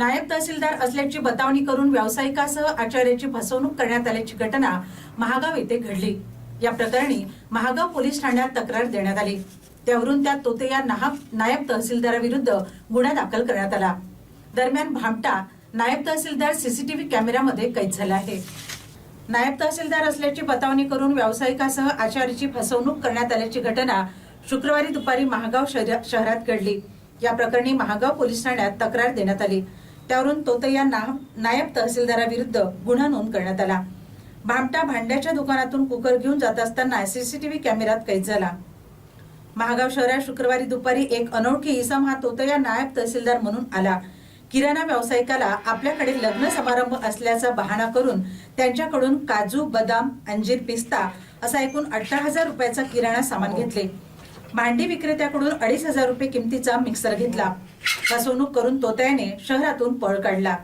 नायब तहसीलदार असल्याची बतावणी करून व्यावसायिकासह आचार्याची फसवणूक करण्यात आल्याची घटना महागाव येथे घडली. या प्रकरणी महागाव पोलीस ठाण्यात तक्रार देण्यात आली. त्यावरून त्या तोते या नायब तहसीलदाराविरुद्ध गुन्हा दाखल करण्यात आला. दरम्यान भामटा नायब तहसीलदार सीसीटीव्ही कॅमेऱ्यामध्ये कैद झाला आहे. नायब तहसीलदार असल्याची बतावणी करून व्यावसायिकासह आचार्याची फसवणूक करण्यात आल्याची घटना शुक्रवारी दुपारी महागाव शहरा- शहरात घडली. या प्रकरणी महागाव पोलीस ठाण्यात तक्रार देण्यात आली. त्यावरून तोतया नायब तहसीलदाराविरुद्ध गुन्हा नोंद करण्यात आला. भामटा भांड्याच्या दुकानातून कुकर घेऊन जात असताना सीसीटीव्ही कॅमेऱ्यात कैद झाला. महागाव शहरात शुक्रवारी दुपारी एक अनोळखी इसम हा तोतया नायब तहसीलदार म्हणून आला. किराणा व्यावसायिकाला आपल्याकडे लग्न समारंभ असल्याचा बहाणा करून त्यांच्याकडून काजू बदाम अंजीर पिस्ता असा एकूण अठरा हजार रुपयाचा किराणा सामान घेतले. भांडी विक्रेत्याकडून अडीच हजार रुपये किमतीचा मिक्सर घेतला. फसवणूक करून तोत्याने शहरातून पळ काढला.